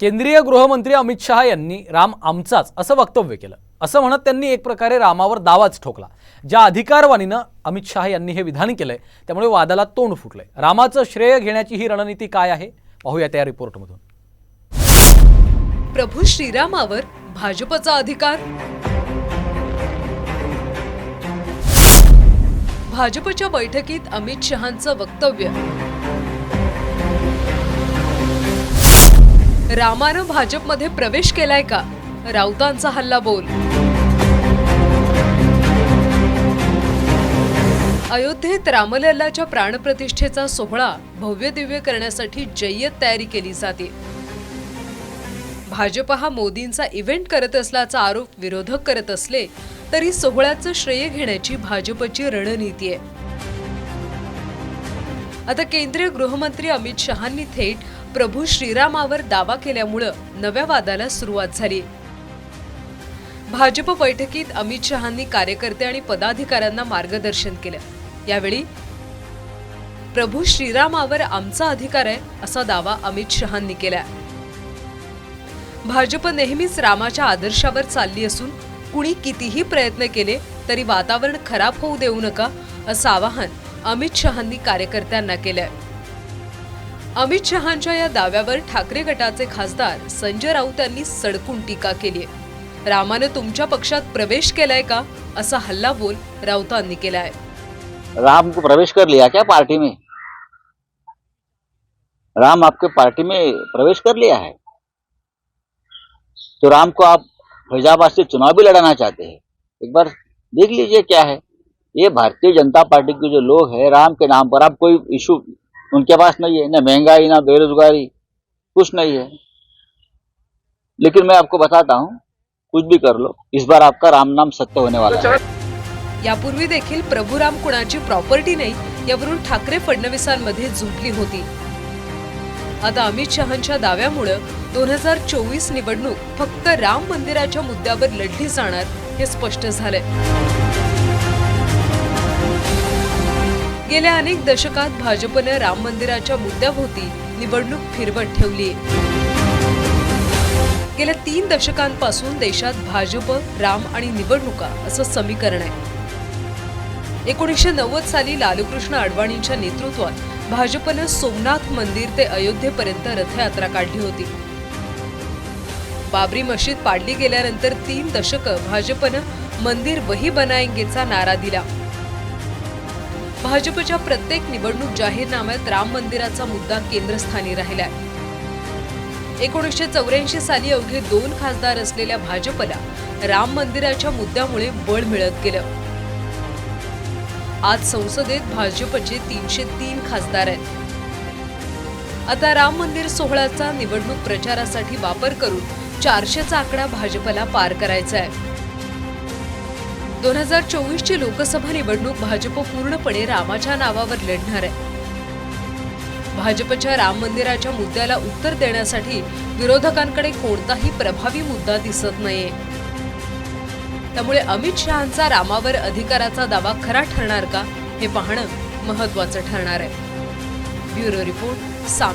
केंद्रीय गृहमंत्री अमित शहा यांनी राम आमचाच असं वक्तव्य केलं. असं म्हणत त्यांनी एक प्रकारे रामावर दावाच ठोकला. ज्या अधिकारवाणीनं अमित शहा यांनी हे विधान केलंय त्यामुळे वादाला तोंड फुटलंय. रामाचं श्रेय घेण्याची ही रणनीती काय आहे? पाहूया त्या रिपोर्टमधून. प्रभू श्रीरामावर भाजपचा अधिकार? भाजपच्या बैठकीत अमित शहांचं वक्तव्य? रामानं भाजपमध्ये प्रवेश केलाय का? राऊतांचा हल्ला बोल. अयोध्येत रामलल्लाच्या प्राणप्रतिष्ठेचा सोहळा भव्य दिव्य करण्यासाठी जय्यत तयारी केली जाते. भाजप हा मोदींचा इव्हेंट करत असल्याचा आरोप विरोधक करत असले तरी सोहळ्याचं श्रेय घेण्याची भाजपची रणनीती आहे. आता केंद्रीय गृहमंत्री अमित शहांनी थेट प्रभू श्रीरामावर दावा केल्यामुळं नव्या वादाला सुरुवात झाली. भाजप बैठकीत अमित शहांनी कार्यकर्ते आणि पदाधिकाऱ्यांना मार्गदर्शन केलं. यावेळी प्रभू श्रीरामावर आमचा अधिकार आहे असा दावा अमित शहांनी केला. भाजप नेहमीच रामाच्या आदर्शावर चालली असून कुणी कितीही प्रयत्न केले तरी वातावरण खराब होऊ देऊ नका असं आवाहन अमित शहांनी कार्यकर्त्यांना केलंय. अमित शहांच्या या दाव्यावर ठाकरे गटाचे खासदार संजय राऊत यांनी सडकून टीका केली रामानं तुमच्या पक्षात प्रवेश केलाय का? असा हल्ला बोल राऊतांनी केलाय. राम को प्रवेश कर लिया क्या पार्टी में? राम आपके पार्टी में प्रवेश कर लिया है? तो राम को आप फैजाबाद से चुनाव भी लड़ाना चाहते हैं। एक बार देख लीजिए क्या है। ये भारतीय जनता पार्टी के जो लोग हैं राम के नाम पर आप कोई इशू उनके पास नहीं है ना महंगाई ना बेरोजगारी कुछ नहीं है। लेकिन मैं आपको बताता हूँ कुछ भी कर लो इस बार आपका राम नाम सत्य होने वाला है। यापूर्वी देखील प्रभुराम कुणाची प्रॉपर्टी नाही यावरून ठाकरे फडणवीसांमध्ये झुंपली होती. आता अमित शहांच्या दाव्यामुळं दोन हजार चोवीस निवडणूक फक्त राम मंदिराच्या मुद्द्यावर लढली जाणार हे स्पष्ट झालंय. गेल्या अनेक दशकात भाजपनं राम मंदिराच्या मुद्द्याभोवती निवडणूक फिरवत ठेवली गेल्या तीन दशकांपासून देशात भाजप राम आणि निवडणुका असं समीकरण आहे. एकोणीसशे नव्वद साली लालकृष्ण अडवाणींच्या नेतृत्वात भाजपनं सोमनाथ मंदिर ते अयोध्येपर्यंत रथयात्रा काढली होती. बाबरी मशीद पाडली गेल्यानंतर तीन दशकं भाजपनं मंदिर वही बनायंगेचा नारा दिला. भाजपच्या प्रत्येक निवडणूक जाहीरनाम्यात राम मंदिराचा मुद्दा केंद्रस्थानी राहिलाय. एकोणीसशे चौऱ्याऐंशी साली अवघे दोन खासदार असलेल्या भाजपला राम मंदिराच्या मुद्द्यामुळे बळ मिळत गेलं. आज संसदेत भाजपचे तीनशे तीन खासदार आहेत. आता राम मंदिर सोहळ्याचा निवडणूक प्रचारासाठी वापर करून चारशेचा आकडा भाजपला पार करायचा आहे. दोन हजार चोवीसची लोकसभा निवडणूक भाजप पूर्णपणे रामाच्या नावावर लढणार आहे. भाजपच्या राम मंदिराच्या मुद्द्याला उत्तर देण्यासाठी विरोधकांकडे कोणताही प्रभावी मुद्दा दिसत नाहीये. त्यामुळे अमित शहांचा रामावर अधिकाराचा दावा खरा ठरणार का हे पाहणं महत्वाचं ठरणार आहे. ब्युरो रिपोर्ट साम